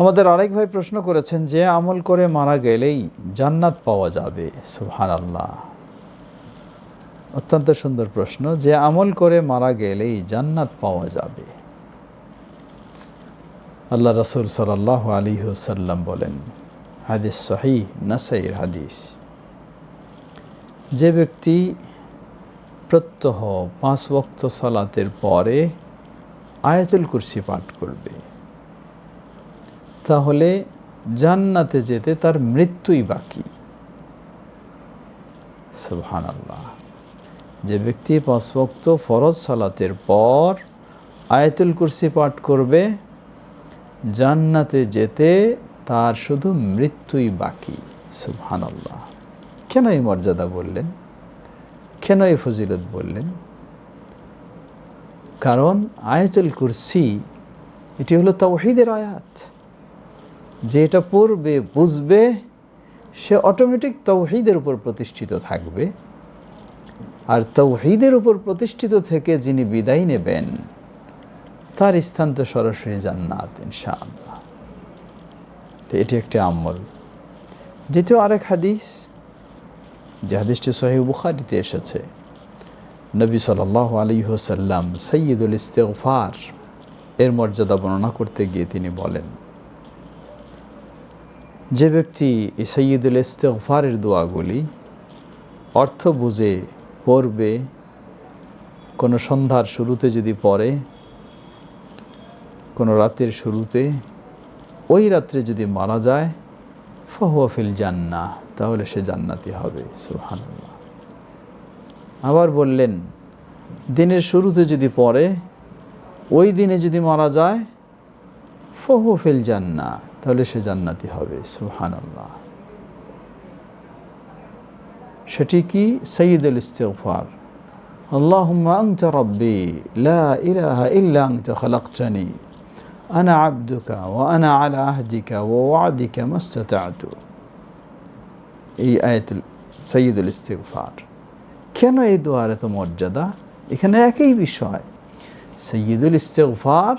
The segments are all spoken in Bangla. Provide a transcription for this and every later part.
আমাদের আরেক ভাই প্রশ্ন করেছেন যে, আমল করে মারা গেলেই জান্নাত পাওয়া যাবে। সুহান আল্লাহ অত্যন্ত সুন্দর প্রশ্ন, যে আমল করে মারা গেলেই জান্নাত পাওয়া যাবে। আল্লাহ রসুল সাল্লাহ আলী হুসাল্লাম বলেন, হাদিস সহি নাসাইর হাদিস। যে ব্যক্তি প্রত্যহ পাঁচ বক্ত সালাতের পরে আয়াতুল কুরসি পাঠ করবে তাহলে জান্নাতে যেতে তার মৃত্যুই বাকি। সুবহান যে ব্যক্তি পাঁচ বক্ত ফরজ সালাতের পর আয়াতুল কুরসি পাঠ করবে, জান্নাতে যেতে তার শুধু মৃত্যুই বাকি। সুবহান কেন এই মর্যাদা বললেন? কেন এই ফজিলত বললেন? কারণ আয়াতুল কুরসি, এটি হলো তাওহিদের আয়াত। যে এটা পড়বে, বুঝবে, সে অটোমেটিক তৌহিদের উপর প্রতিষ্ঠিত থাকবে। আর তৌহিদের উপর প্রতিষ্ঠিত থেকে যিনি বিদায় নেবেন, তার স্থান তো সরাসরি জান্নাত, ইনশাআল্লাহ। তো এটি একটি আমল। দ্বিতীয় আরেক হাদিস, যে হাদিসটি সহিহ বুখারিতে এসেছে। নবী সাল আলী হোসাল্লাম সৈয়দুল ইস্তেগফার, এর মর্যাদা বর্ণনা করতে গিয়ে তিনি বলেন যে ব্যক্তি সৈয়দুল ইস্তেগফারের দোয়াগুলি অর্থ বুঝে পড়বে, কোনো সন্ধ্যার শুরুতে যদি পড়ে, কোনো রাতের শুরুতে, ওই রাত্রে যদি মারা যায় ফহুয়াফিল জান্না তাহলে সে জান্নাতি হবে সুহানুল্লাহ আবার বললেন, দিনের শুরুতে যদি পড়ে, ওই দিনে যদি মারা যায় ফহুফিল জান্না তাহলে সে জান্নাতি হবে সুহান আল্লাহ সেটি কি সঈদুল ইস্তেগফার اللهم أنت ربي لا إله إلا أنت خلقتني أنا عبدك وأنا على عهدك ووعدك ما استطعت এই আয়াতুল সৈয়দুল ইস্তেগফার কেন এই দোয়ার এত মর্যাদা এখানে একই বিষয় সৈয়দুল ইস্তেগফার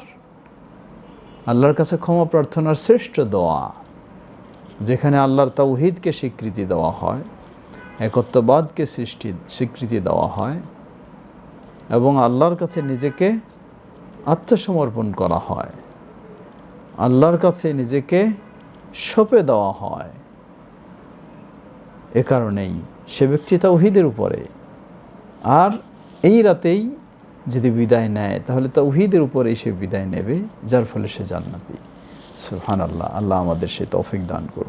আল্লাহর কাছে ক্ষমা প্রার্থনার শ্রেষ্ঠ দোয়া, যেখানে আল্লাহর তাওহিদকে স্বীকৃতি দেওয়া হয়, একত্ববাদকে সৃষ্টি, স্বীকৃতি দেওয়া হয়, এবং আল্লাহর কাছে নিজেকে আত্মসমর্পণ করা হয়। আল্লাহর কাছে নিজেকে সঁপে দেওয়া হয়। এ কারণেই সে ব্যক্তি তাওহিদের উপরে। আর এই রাতেই যদি বিদায় নেয়, তাহলে তাওহিদের উপরেই সে বিদায় নেবে, যার ফলে সে জান্নাতি। সুহান আল্লাহ আল্লাহ আমাদের সে তৌফিক দান করুন।